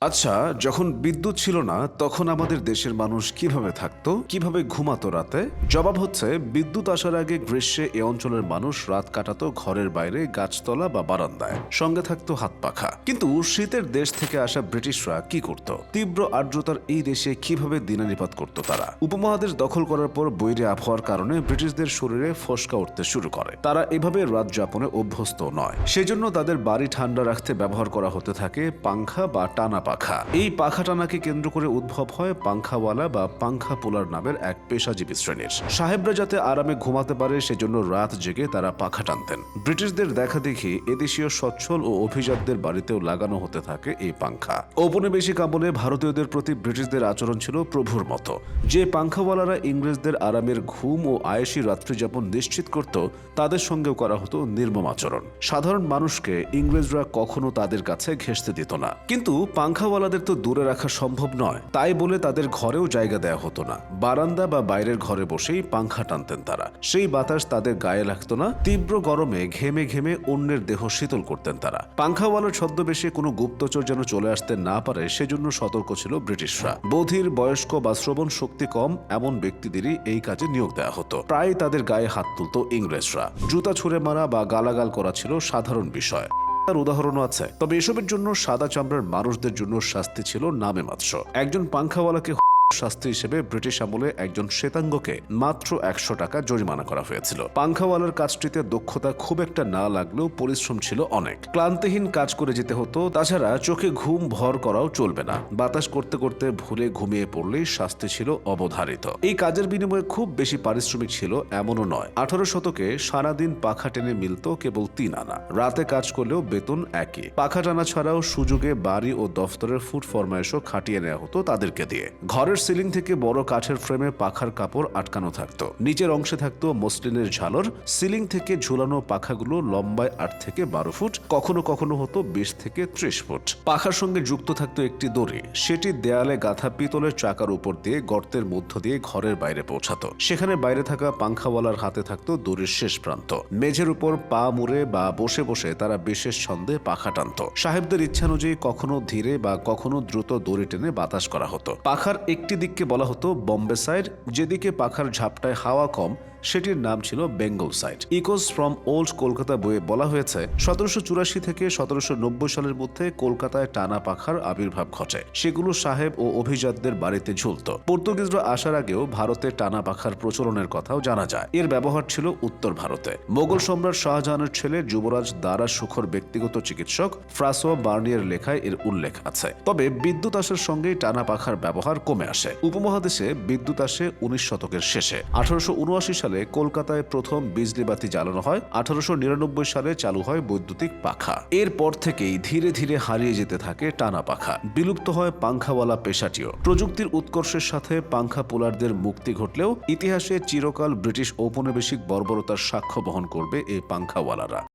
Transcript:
আচ্ছা যখন বিদ্যুৎ ছিল না, তখন আমাদের দেশের মানুষ কীভাবে থাকতো? কীভাবে ঘুমাতো রাতে? জবাব হচ্ছে, বিদ্যুৎ আসার আগে গ্রীষ্মে এ অঞ্চলের মানুষ রাত কাটাতো ঘরের বাইরে, গাছতলা বা বারান্দায়। সঙ্গে থাকতো হাত পাখা। কিন্তু শীতের দেশ থেকে আসা ব্রিটিশরা কি করত? তীব্র আর্দ্রতার এই দেশে কীভাবে দিনানিপাত করত তারা? উপমহাদেশ দখল করার পর বৈরে আবহাওয়ার কারণে ব্রিটিশদের শরীরে ফসকা উঠতে শুরু করে। তারা এভাবে রাত যাপনে অভ্যস্ত নয়। সেজন্য তাদের বাড়ি ঠান্ডা রাখতে ব্যবহার করা হতে থাকে পাংখা বা টানা পাখা। এই পাখা টানাকে কেন্দ্র করে উদ্ভব হয় পাংখাওয়ালা বা পাংখা পোলার নামের এক পেশাজীবী শ্রেণির। সাহেবরা যাতে আরামে ঘুমাতে পারে, সেজন্য রাত জেগে তারা পাখা টানতেন। ব্রিটিশদের দেখা দেখি এদেশীয় সচ্ছল ও অভিজাতদের বাড়িতেও লাগানো হতে থাকে এই পাংখা। ঔপনিবেশিক আমলে ভারতীয়দের প্রতি ব্রিটিশদের আচরণ ছিল প্রভুর মতো। যে পাংখাওয়ালারা ইংরেজদের আরামের ঘুম ও আয়েসি রাত্রিযাপন নিশ্চিত করত, তাদের সঙ্গেও করা হতো নির্মম আচরণ। সাধারণ মানুষকে ইংরেজরা কখনো তাদের কাছে ঘেঁষতে দিত না। কিন্তু পাংখাওয়ালাদের তো দূরে রাখা সম্ভব নয়। তাই বলে তাদের ঘরেও জায়গা দেওয়া হতো না। বারান্দা বা বাইরের ঘরে বসেই পাংখা টানতেন তারা। সেই বাতাস তাদের গায়ে লাগতো না। তীব্র গরমে ঘেমে ঘেমে অন্যের দেহ শীতল করতেন তারা। পাংখাওয়ালার ছদ্মবেশে কোনো গুপ্তচর যেন চলে আসতে না পারে, সেজন্য সতর্ক ছিল ব্রিটিশরা। বধির, বয়স্ক বা শ্রবণ শক্তি কম, এমন ব্যক্তিদেরই এই কাজে নিয়োগ দেওয়া হতো। প্রায় তাদের গায়ে হাত তুলত ইংরেজরা। জুতা ছুঁড়ে মারা বা গালাগাল করা ছিল সাধারণ বিষয়। তার উদাহরণও আছে। তবে এসবের জন্য সাদা চামড়ার মানুষদের জন্য শাস্তি ছিল নামে মাত্র। একজন পাংখাওয়ালাকে শাস্তি হিসেবে ব্রিটিশ আমলে একজন শ্বেতাঙ্গকে মাত্র একশো টাকা জরিমানা করা হয়েছিল। পাংখাওয়ালার কাজটিতে দক্ষতা খুব একটা না লাগলেও পরিশ্রম ছিল অনেক। ক্লান্তিহীন কাজ করে যেতে হতো, তাছাড়া চোখে ঘুম ভর করাও চলবে না। বাতাস করতে করতে ভুলে ঘুমিয়ে পড়লেই শাস্তি ছিল অবধারিত। এই কাজের বিনিময়ে খুব বেশি পারিশ্রমিক ছিল এমনও নয়। আঠারো শতকে সারাদিন পাখা টেনে মিলত কেবল তিন আনা। রাতে কাজ করলেও বেতন একই। পাখা টানা ছাড়াও সুযোগে বাড়ি ও দফতরের ফুড ফরমায়েশও খাটিয়ে নেওয়া হতো তাদেরকে দিয়ে। ঘরের সিলিং থেকে বড় কাঠের ফ্রেমে পাখার কাপড় আটকানো থাকতো। নিচের অংশে থাকতো মসলিনের ঝালর, সিলিং থেকে ঝুলানো পাখাগুলো লম্বায় আট থেকে বারো ফুট, কখনো কখনো হতো বিশ থেকে ত্রিশ ফুট। পাখার সঙ্গে যুক্ত থাকতো একটি দড়ি। সেটি দেয়ালে গাঁথা পিতলের চাকার উপর দিয়ে গর্তের মধ্য দিয়ে ঘরের বাইরে পৌঁছাতো। সেখানে বাইরে থাকা পাংখাওয়ালার হাতে থাকতো দড়ির শেষ প্রান্ত। মেঝের উপর পা মুড়ে বা বসে বসে তারা বিশেষ ছন্দে পাখা টানত। সাহেবদের ইচ্ছানুযায়ী কখনো ধীরে বা কখনো দ্রুত দড়ি টেনে বাতাস করা হতো। পাখার একটি দিককে বলা হতো বম্বে সাইড যেদিকে পাখার ঝাপটায় হাওয়া কম সেটির নাম ছিল Bengal site. Echoes from old Calcutta বইয়ে বলা হয়েছে, সতেরোশো চুরাশি থেকে সতেরোশো নব্বই সালের মধ্যে কলকাতায় টানা পাখার আবির্ভাব ঘটে। সেগুলো সাহেব ও অভিজাতদের বাড়িতে ঝুলত। পর্তুগিজরা আসার আগেও ভারতে টানা পাখার প্রচলনের কথাও জানা যায়। এর ব্যবহার ছিল উত্তর ভারতে। মোগল সম্রাট শাহজাহানের ছেলে যুবরাজ দারা সুখর ব্যক্তিগত চিকিৎসক ফ্রাসোয়া বার্নিয়ার লেখায় এর উল্লেখ আছে। তবে বিদ্যুৎ আসার সঙ্গেই টানা পাখার ব্যবহার কমে আসে। উপমহাদেশে বিদ্যুৎ আসে উনিশ শতকের শেষে। আঠারোশো উনআশি সালে কলকাতায় প্রথম বিজলি বাতি জ্বালানো হয়। আঠারোশো নিরানব্বই সালে চালু হয় বৈদ্যুতিক পাখা। এরপর থেকেই ধীরে ধীরে হারিয়ে যেতে থাকে টানা পাখা। বিলুপ্ত হয় পাংখাওয়ালা পেশাটিও। প্রযুক্তির উৎকর্ষের সাথে পাংখা পোলারদের মুক্তি ঘটলেও ইতিহাসে চিরকাল ব্রিটিশ ঔপনিবেশিক বর্বরতার সাক্ষ্য বহন করবে এই পাংখাওয়ালারা।